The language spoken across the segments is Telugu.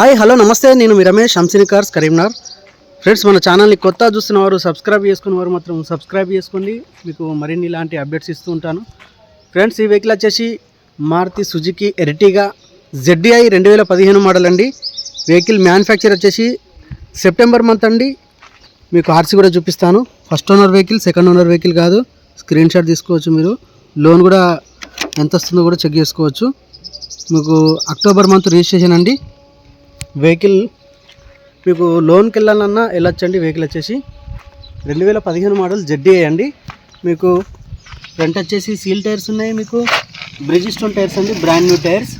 హాయ్ హలో నమస్తే. నేను మీ రమేష్ హంసిని కార్స్ కరీంనగర్ ఫ్రెండ్స్ మన ఛానల్ని కొత్త చూస్తున్న వారు సబ్స్క్రైబ్ చేసుకున్న వారు మాత్రం సబ్స్క్రైబ్ చేసుకోండి. మీకు మరిన్ని ఇలాంటి అప్డేట్స్ ఇస్తూ ఉంటాను. ఫ్రెండ్స్ ఈ వెహికల్ వచ్చేసి మారుతి సుజుకి ఎరిటిగా జెడ్డీఐ రెండు వేల పదిహేను మోడల్ అండి. వెహికల్ మ్యానుఫ్యాక్చర్ వచ్చేసి సెప్టెంబర్ మంత్ అండి. మీకు ఆర్సీ కూడా చూపిస్తాను. First owner vehicle second owner vehicle కాదు. స్క్రీన్ షాట్ తీసుకోవచ్చు మీరు. లోన్ కూడా ఎంత వస్తుందో కూడా చెక్ చేసుకోవచ్చు. మీకు అక్టోబర్ మంత్ రిజిస్ట్రేషన్ అండి. వెహికల్ మీకు లోన్కి వెళ్ళాలన్నా వెళ్ళొచ్చండి. వెహికల్ వచ్చేసి రెండు వేల పదిహేను మోడల్ జెడ్డీఐ అండి. మీకు ఫ్రంట్ వచ్చేసి సీల్ టైర్స్ ఉన్నాయి మీకు. బ్రిజిస్టోన్ స్టోన్ టైర్స్ అండి. Brand new tyres.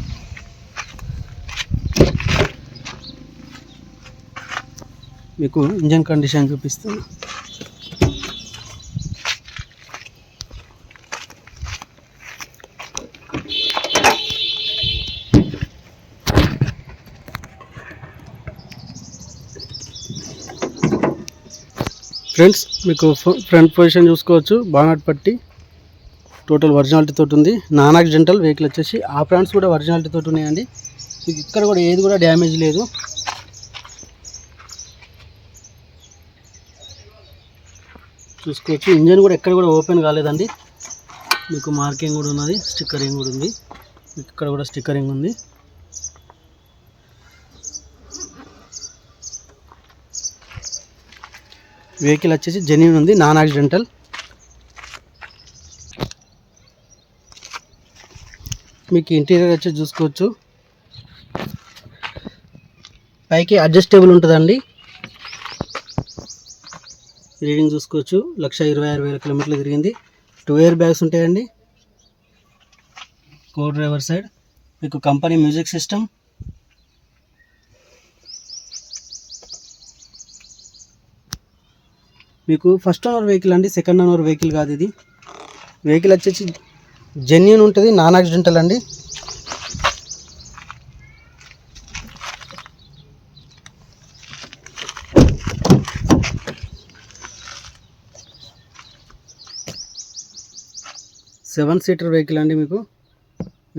మీకు ఇంజన్ కండిషన్ చూపిస్తాను ఫ్రెండ్స్ మీకు ఫ- ఫ్రంట్ పొజిషన్ చూసుకోవచ్చు. బానట్ పట్టి టోటల్ ఒరిజినాలిటీ తోటి ఉంది. నాన్ జంటల్ వెహికల్ వచ్చేసి ఆ ఫ్రాండ్స్ కూడా ఒరిజినాలిటీ తోటి ఉన్నాయండి. మీకు ఇక్కడ కూడా ఏది కూడా డ్యామేజ్ లేదు. చూసుకోవచ్చు. ఇంజన్ కూడా ఎక్కడ కూడా ఓపెన్ కాలేదండి. మీకు మార్కింగ్ కూడా ఉన్నది స్టిక్కరింగ్ కూడా ఉంది. మీకు ఇక్కడ కూడా స్టిక్కరింగ్ ఉంది. వెహికల్ వచ్చేసి జెన్యున్ ఉంది నాన్ యాక్సిడెంటల్ మీకు ఇంటీరియర్ వచ్చి చూసుకోవచ్చు. పైకి అడ్జస్టేబుల్ ఉంటుందండి. రీడింగ్ చూసుకోవచ్చు. లక్ష ఇరవై ఆరు వేల కిలోమీటర్లు తిరిగింది. టూ ఇయర్ బ్యాగ్స్ ఉంటాయండి. కో డ్రైవర్ సైడ్ మీకు కంపెనీ మ్యూజిక్ సిస్టమ్ మీకు ఫస్ట్ ఓనర్ వెహికల్ అండి సెకండ్ ఓనర్ వెహికల్ కాదు ఇది. వెహికల్ వచ్చేసి జెన్యున్ ఉంటుంది నాన్ యాక్సిడెంటల్ అండి. సెవెన్ సీటర్ వెహికల్ అండి మీకు.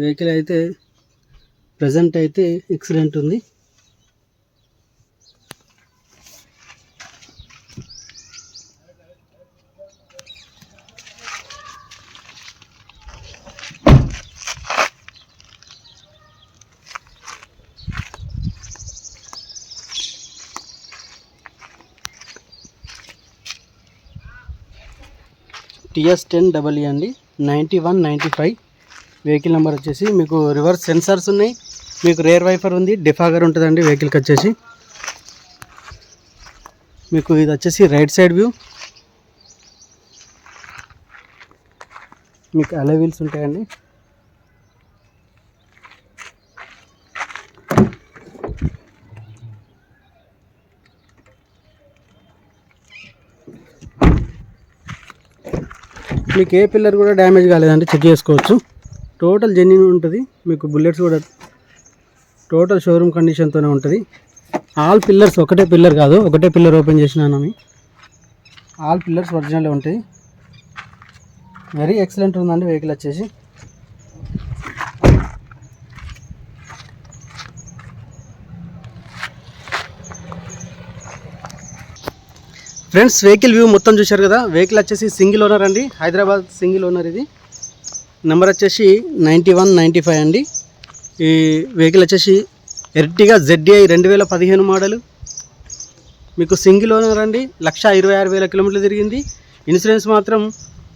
వెహికల్ అయితే ప్రజెంట్ అయితే ఎక్సలెంట్ ఉంది. టిఎస్ టెన్ డబల్ e అండి. Ninety one ninety five vehicle number వచ్చేసి మీకు రివర్స్ సెన్సార్స్ ఉన్నాయి. మీకు రేర్ వైఫర్ ఉంది డిఫాగర్ ఉంటుందండి వెహికల్కి వచ్చేసి. మీకు ఇది వచ్చేసి రైట్ సైడ్ వ్యూ. మీకు అలే వీల్స్ ఉంటాయండి. మీకు ఏ పిల్లర్ కూడా డ్యామేజ్ కాలేదండి చెక్ చేసుకోవచ్చు. టోటల్ జెన్యున్ ఉంటుంది. మీకు బుల్లెట్స్ కూడా టోటల్ షోరూమ్ కండిషన్తోనే ఉంటుంది. ఆల్ పిల్లర్స్ ఒకటే పిల్లర్ కాదు ఒకటే పిల్లర్ ఓపెన్ చేసినాను మీ. ఆల్ పిల్లర్స్ ఒరిజినల్ ఉంటాయి. వెరీ ఎక్సలెంట్ ఉందండి వెహికల్ వచ్చేసి. ఫ్రెండ్స్ వెహికల్ వ్యూ మొత్తం చూశారు కదా? వెహికల్ వచ్చేసి సింగిల్ ఓనర్ అండి. హైదరాబాద్ సింగిల్ ఓనర్ ఇది. నెంబర్ వచ్చేసి నైంటీ వన్ నైంటీ ఫైవ్ అండి. ఈ వెహికల్ వచ్చేసి ఎర్టిగా జెడ్డీఐ రెండు వేల పదిహేను మోడలు మీకు సింగిల్ ఓనర్ అండి. లక్ష ఇరవై ఆరు వేల కిలోమీటర్లు తిరిగింది. ఇన్సూరెన్స్ మాత్రం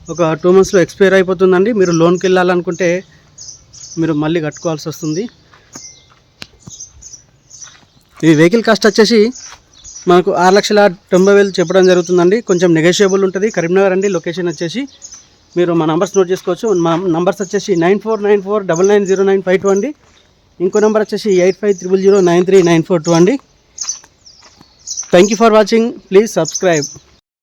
ఒక టూ మంత్స్లో ఎక్స్పైర్ అయిపోతుందండి. మీరు లోన్కి వెళ్ళాలనుకుంటే మీరు మళ్ళీ కట్టుకోవాల్సి వస్తుంది. ఈ వెహికల్ కాస్ట్ వచ్చేసి మనకు ఆరు లక్షల తొంభై వేలు చెప్పడం జరుగుతుందండి. కొంచెం నెగోషియబుల్ ఉంటుంది. కరీంనగర్ అండి లొకేషన్ వచ్చేసి మీరు మా నంబర్స్ నోట్ చేసుకోవచ్చు. మా నంబర్స్ వచ్చేసి nine four nine four double nine zero nine five two అండి. ఇంకో నెంబర్ వచ్చేసి eight five triple zero nine three nine four two అండి. Thank you for watching please subscribe